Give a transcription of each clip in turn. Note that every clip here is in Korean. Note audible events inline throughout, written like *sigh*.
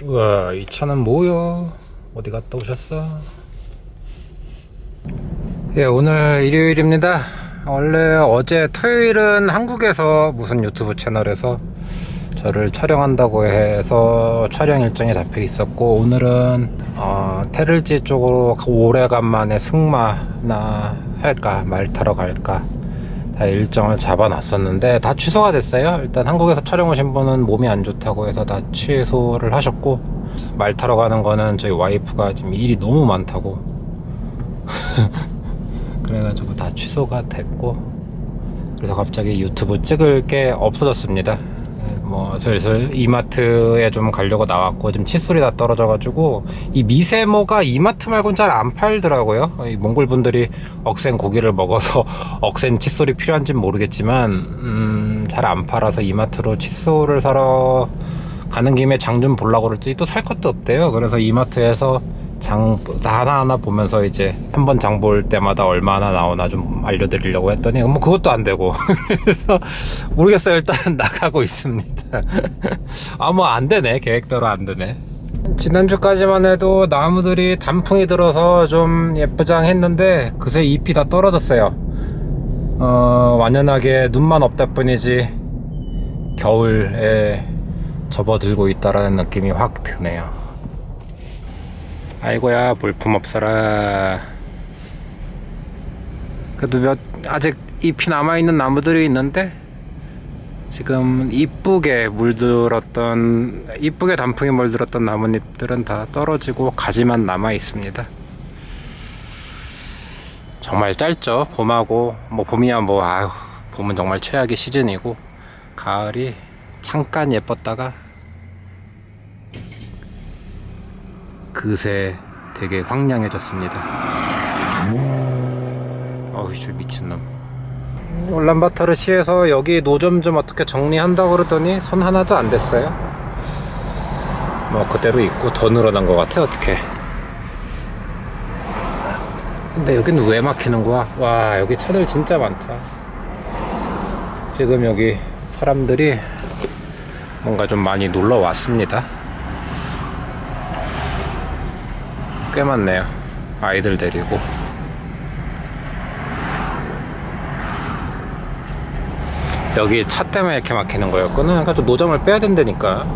우와 이 차는 뭐야 어디 갔다 오셨어? 예 오늘 일요일입니다. 원래 어제 토요일은 한국에서 무슨 유튜브 채널에서 저를 촬영한다고 해서 촬영 일정이 잡혀 있었고 오늘은 어, 테를지 쪽으로 오래간만에 승마나 할까 말 타러 갈까 다 일정을 잡아놨었는데 다 취소가 됐어요. 일단 한국에서 촬영 오신 분은 몸이 안 좋다고 해서 다 취소를 하셨고 말 타러 가는 거는 저희 와이프가 지금 일이 너무 많다고 *laughs* 그래가지고 다 취소가 됐고 그래서 갑자기 유튜브 찍을 게 없어졌습니다. 네, 뭐 슬슬 이마트에 좀 가려고 나왔고 지금 칫솔이 다 떨어져가지고 이 미세모가 이마트 말고는 잘안 팔더라고요. 이 몽골 분들이 억센 고기를 먹어서 *laughs* 억센 칫솔이 필요한지는 모르겠지만 음, 잘 안 팔아서 이마트로 칫솔을 사러 가는 김에 장 좀 보려고 그랬더니 또 살 것도 없대요. 그래서 이마트에서 장 하나하나 보면서 이제 한 번 장 볼 때마다 얼마나 나오나 좀 알려드리려고 했더니 뭐 그것도 안 되고 *laughs* 그래서 모르겠어요 일단 *laughs* 나가고 있습니다 *laughs* 아뭐 안 되네. 계획대로 안 되네. 지난주까지만 해도 나무들이 단풍이 들어서 좀 예쁘장했는데 그새 잎이 다 떨어졌어요. 어 완연하게 눈만 없다 뿐이지 겨울에 접어들고 있다라는 느낌이 확 드네요. 아이고야 볼품 없어라. 그래도 몇 아직 잎이 남아있는 나무들이 있는데 지금 이쁘게 물들었던 이쁘게 단풍이 물들었던 나뭇잎들은 다 떨어지고 가지만 남아 있습니다 정말 짧죠 봄하고 뭐 봄이야 뭐 아유 봄은 정말 최악의 시즌이고 가을이 잠깐 예뻤다가 그새 되게 황량해졌습니다. 저 미친놈. 울란바토르 시에서 여기 노점 좀 어떻게 정리한다고 그러더니 손 하나도 안 댔어요. 뭐 그대로 있고 더 늘어난 것 같아 어떻게. 근데 여기는 왜 막히는 거야? 와 여기 차들 진짜 많다. 지금 여기 사람들이 뭔가 좀 많이 놀러 왔습니다. 꽤 많네요. 아이들 데리고. 여기 차 때문에 이렇게 막히는 거였구나. 그러니까 또 노점을 빼야 된다니까.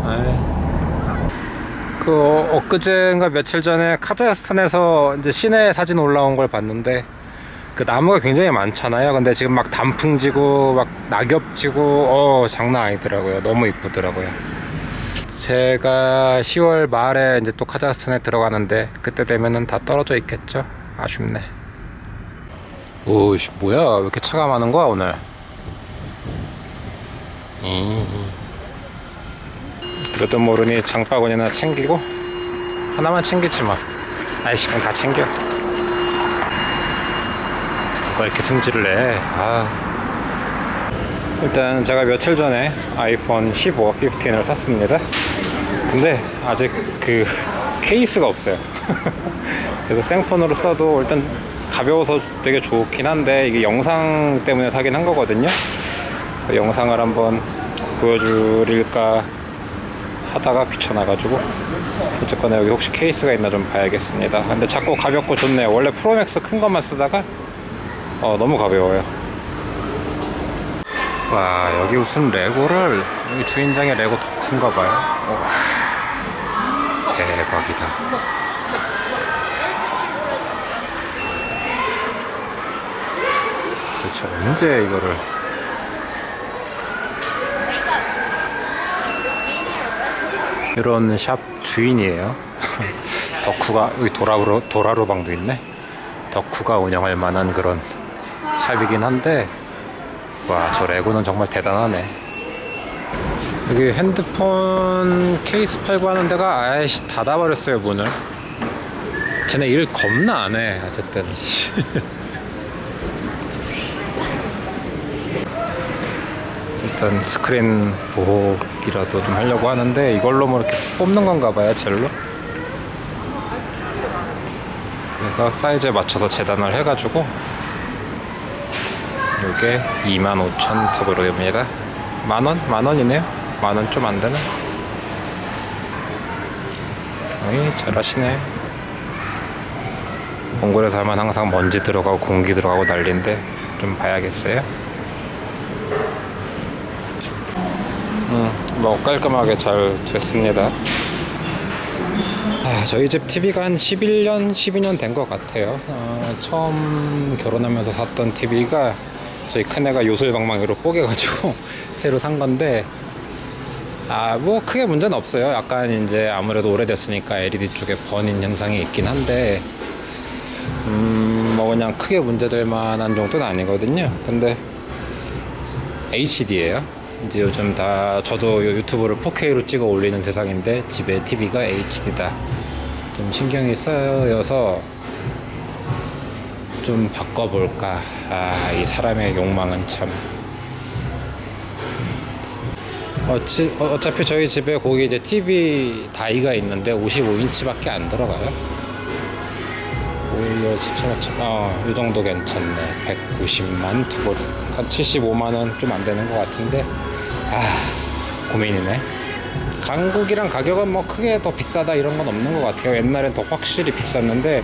그 어- 엊그제인가 며칠 전에 카자흐스탄에서 이제 시내 사진 올라온 걸 봤는데 그 나무가 굉장히 많잖아요. 근데 지금 막 단풍 지고 막 낙엽 지고 어 장난 아니더라고요. 너무 이쁘더라고요. 제가 10월 말에 이제 또 카자흐스탄에 들어가는데 그때 되면은 다 떨어져 있겠죠. 아쉽네. 오씨 뭐야 왜 이렇게 차가 많은 거야 오늘? 음. 그것도 모르니 장바구니나 챙기고 하나만 챙기지 마. 아이씨 그냥 다 챙겨. 누가 이렇게 승질을 내? 아. 일단 제가 며칠 전에 아이폰 15, 15을 샀습니다. 근데 아직 그 케이스가 없어요. *laughs* 그래서 생폰으로 써도 일단 가벼워서 되게 좋긴 한데 이게 영상 때문에 사긴 한 거거든요. 그래서 영상을 한번 보여드릴까 하다가 귀찮아가지고 어쨌거나 여기 혹시 케이스가 있나 좀 봐야겠습니다. 근데 자꾸 가볍고 좋네요. 원래 프로맥스 큰 것만 쓰다가 어, 너무 가벼워요. 와 여기 무슨 레고를 여기 주인장의 레고 더 큰가 봐요 와 대박이다 도대체 언제 이거를 이런 샵 주인이에요 *laughs* 덕후가 여기 도라루 도라루 방도 있네 덕후가 운영할 만한 그런 샵이긴 한데 와, 저 레고는 정말 대단하네. 여기 핸드폰 케이스 팔고 하는 데가 아이씨 닫아버렸어요, 문을. 쟤네 일 겁나 안 해, 어쨌든. *laughs* 일단 스크린 보호기라도 좀 하려고 하는데 이걸로 뭐 이렇게 뽑는 건가 봐요, 젤로. 그래서 사이즈에 맞춰서 재단을 해가지고 이게 25,000투브로입니다. 만원? 만원이네요. 만원 좀 안 되나? 어이 잘하시네 몽골에서 하면 항상 먼지 들어가고 공기 들어가고 난리인데 좀 봐야겠어요 뭐 깔끔하게 잘 됐습니다 아, 저희 집 TV가 한 11년, 12년 된 것 같아요. 어, 처음 결혼하면서 샀던 TV가 저희 큰애가 요술방망이로 뽀개가지고 *laughs* 새로 산 건데, 아, 뭐 크게 문제는 없어요. 약간 이제 아무래도 오래됐으니까 LED 쪽에 번인 현상이 있긴 한데, 음, 뭐 그냥 크게 문제될 만한 정도는 아니거든요. 근데 HD예요. 이제 요즘 다 저도 요 유튜브를 4K로 찍어 올리는 세상인데 집에 TV가 HD다. 좀 신경이 쓰여서 좀 바꿔볼까. 아, 이 사람의 욕망은 참. 어찌, 어, 어차피 저희 집에 거기 이제 TV 다이가 있는데 55인치밖에 안 들어가요. 오히려 7,500, 어, 이 정도 괜찮네. 190만 투보르. 한 75만원 좀 안 되는 것 같은데, 아, 고민이네. 한국이랑 가격은 뭐 크게 더 비싸다 이런 건 없는 것 같아요. 옛날엔 더 확실히 비쌌는데,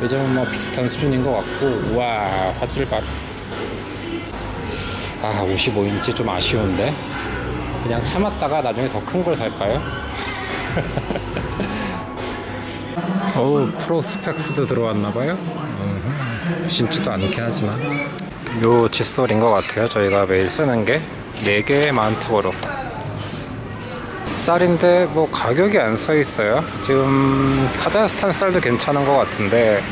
요즘은 뭐 비슷한 수준인 것 같고, 우와, 화질 봐. 아, 55인치 좀 아쉬운데. 그냥 참았다가 나중에 더 큰 걸 살까요? *laughs* 어우 프로스펙스도 들어왔나봐요? 신지도 않긴 하지만. 요 칫솔인 것 같아요. 저희가 매일 쓰는 게. 4개의 만투어로. 쌀인데 뭐 가격이 안 써 있어요. 지금 카자흐스탄 쌀도 괜찮은 것 같은데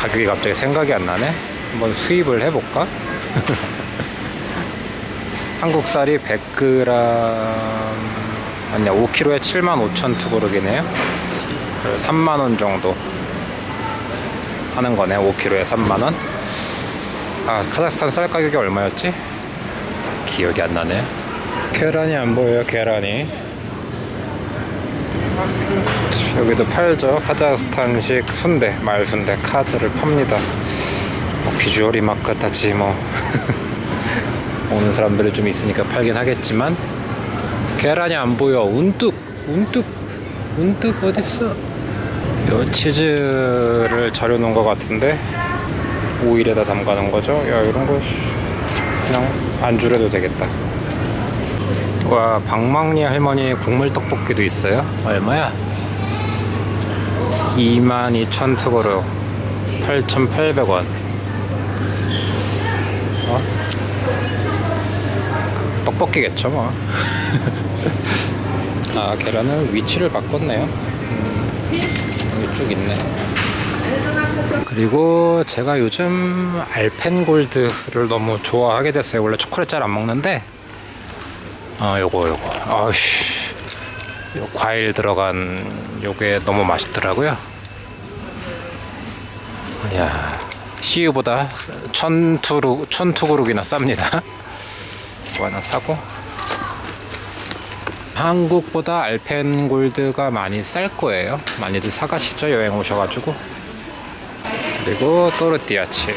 가격이 갑자기 생각이 안 나네. 한번 수입을 해볼까? *laughs* 한국 쌀이 100g 아니야 5kg에 7만 5천 투고르기네요 3만원 정도 하는 거네. 5kg에 3만원. 아 카자흐스탄 쌀 가격이 얼마였지? 기억이 안 나네. 계란이 안 보여요 계란이. 여기도 팔죠. 카자흐스탄식 순대 말순대 카즈를 팝니다. 뭐 비주얼이 막 그렇다지 뭐. *laughs* 오는 사람들이 좀 있으니까 팔긴 하겠지만. 계란이 안 보여. 운뚝 운뚝 운뚝 어딨어 요 치즈를 절여 놓은 것 같은데 오일에다 담가 놓은 거죠 야 이런 거 그냥 안주래도 되겠다 와 방망리 할머니 국물 떡볶이도 있어요 얼마야? 22,000 투고로 8,800원 어? 떡볶이겠죠 뭐. *laughs* 아 계란을 위치를 바꿨네요. 음, 쭉 있네. 그리고 제가 요즘 알펜골드를 너무 좋아하게 됐어요. 원래 초콜릿 잘 안 먹는데, 아 요거 요거, 아씨, 요 과일 들어간 요게 너무 맛있더라고요. 야, CU보다 천투루 천투그룹이나 쌉니다. 이거 하나 사고 한국보다 알펜 골드가 많이 쌀 거예요. 많이들 사가시죠 여행 오셔가지고. 그리고 또르띠아치.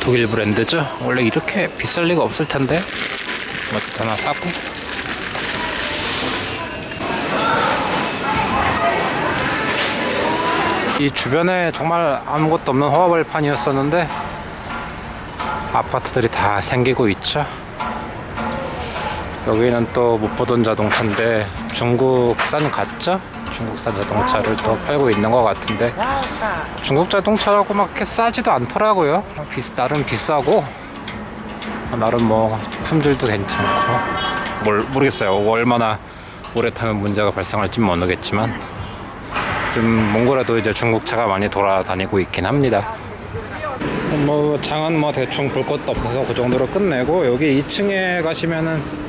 독일 브랜드죠? 원래 이렇게 비쌀 리가 없을 텐데. 뭐 하나 사고. 이 주변에 정말 아무것도 없는 허허벌판이었었는데 아파트들이 다 생기고 있죠 여기는 또 못 보던 자동차인데 중국산 같죠? 중국산 자동차를 또 팔고 있는 것 같은데 중국 자동차라고 막 이렇게 싸지도 않더라고요. 비, 나름 비싸고 나름 뭐 품질도 괜찮고. 뭘, 모르겠어요. 얼마나 오래 타면 문제가 발생할지 모르겠지만 좀 몽골에도 이제 중국차가 많이 돌아다니고 있긴 합니다. 뭐 장은 뭐 대충 볼 것도 없어서 그 정도로 끝내고 여기 2층에 가시면은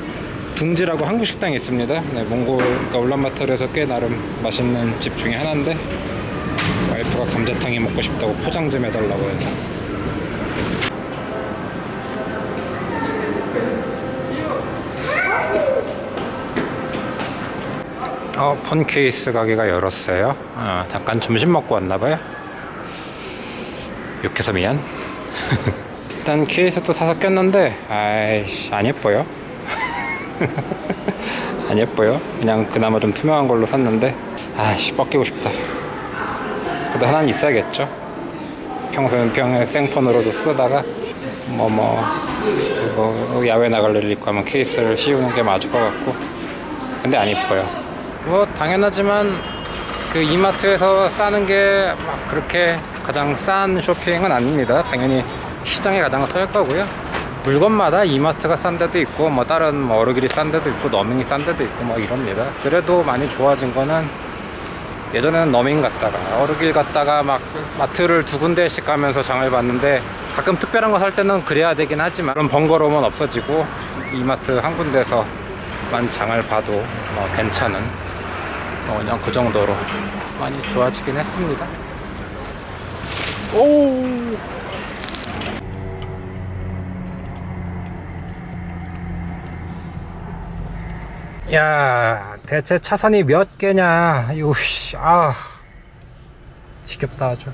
둥지라고 한국 식당이 있습니다. 네, 몽골 그러니까 울란바토르에서 꽤 나름 맛있는 집 중에 하나인데 와이프가 감자탕이 먹고 싶다고 포장 좀 해달라고 해서 어, 폰 케이스 가게가 열었어요. 어, 잠깐 점심 먹고 왔나봐요. 욕해서 미안. *laughs* 일단 케이스 또 사서 꼈는데, 아이씨, 안 예뻐요. *laughs* 안 예뻐요. 그냥 그나마 좀 투명한 걸로 샀는데 아씨 벗기고 싶다. 그래도 하나는 있어야겠죠. 평소엔 평 생폰으로도 쓰다가 뭐뭐 그리고 야외 나갈 일 있고 하면 케이스를 씌우는 게 맞을 것 같고 근데 안 이뻐요. 뭐 당연하지만 그 이마트에서 싸는 게 막 그렇게 가장 싼 쇼핑은 아닙니다. 당연히 시장에 가장 쌀 거고요. 물건마다 이마트가 싼 데도 있고 뭐 다른 뭐 어르길이 싼 데도 있고 너밍이 싼 데도 있고 뭐 이럽니다. 그래도 많이 좋아진 거는 예전에는 너밍 갔다가 어르길 갔다가 막 마트를 두 군데씩 가면서 장을 봤는데 가끔 특별한 거 살 때는 그래야 되긴 하지만 그런 번거로움은 없어지고 이마트 한 군데서만 장을 봐도 뭐 괜찮은 뭐 그냥 그 정도로 많이 좋아지긴 했습니다. 오. 야, 대체 차선이 몇 개냐? 이씨, 아, 지겹다 아주.